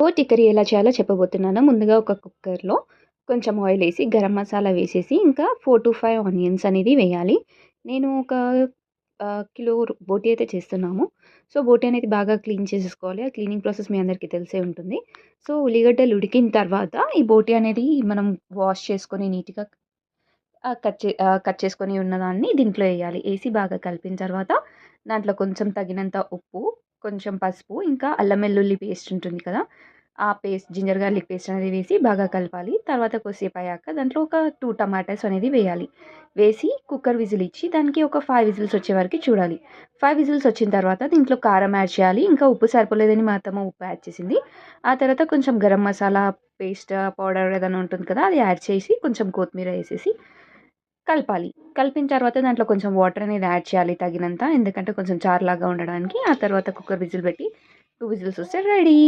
పోటీ కర్రీ ఎలా చేయాలో చెప్పబోతున్నాను. ముందుగా ఒక కుక్కర్లో కొంచెం ఆయిల్ వేసి గరం మసాలా వేసేసి ఇంకా ఫోర్ టు ఫైవ్ ఆనియన్స్ అనేది వేయాలి. నేను ఒక కిలో బోటి అయితే చేస్తున్నాము. సో బోటి అనేది బాగా క్లీన్ చేసేసుకోవాలి ఆ క్లీనింగ్ ప్రాసెస్ మీ అందరికీ తెలిసే ఉంటుంది. సో ఉల్లిగడ్డలు ఉడికిన తర్వాత ఈ బోటి అనేది మనం వాష్ చేసుకొని నీట్గా కట్ చే కట్ చేసుకొని ఉన్నదాన్ని దీంట్లో వేయాలి. వేసి బాగా కలిపిన తర్వాత దాంట్లో కొంచెం తగినంత ఉప్పు కొంచెం పసుపు ఇంకా అల్లం వెల్లుల్లి పేస్ట్ ఉంటుంది కదా. ఆ పేస్ట్ జింజర్ గార్లిక్ పేస్ట్ అనేది వేసి బాగా కలపాలి. తర్వాత కొద్దిసేపు అయ్యాక దాంట్లో ఒక టూ టమాటాస్ అనేది వేయాలి. వేసి కుక్కర్ విజిల్ ఇచ్చి దానికి ఒక ఫైవ్ విజిల్స్ వచ్చే వరకు చూడాలి. ఫైవ్ విజిల్స్ వచ్చిన తర్వాత దీంట్లో కారం యాడ్ చేయాలి. ఇంకా ఉప్పు సరిపోలేదని మా అత్తమ్మ ఉప్పు యాడ్ చేసింది. ఆ తర్వాత కొంచెం గరం మసాలా పేస్ట్ పౌడర్ ఏదైనా ఉంటుంది కదా అది యాడ్ చేసి కొంచెం కొత్తిమీర వేసేసి కలపాలి. కలిపిన తర్వాత దాంట్లో కొంచెం వాటర్ అనేది యాడ్ చేయాలి తగినంత. ఎందుకంటే కొంచెం చారులాగా ఉండడానికి ఆ తర్వాత కుక్కర్ విజిల్ పెట్టి టూ విజిల్స్ వస్తే రెడీ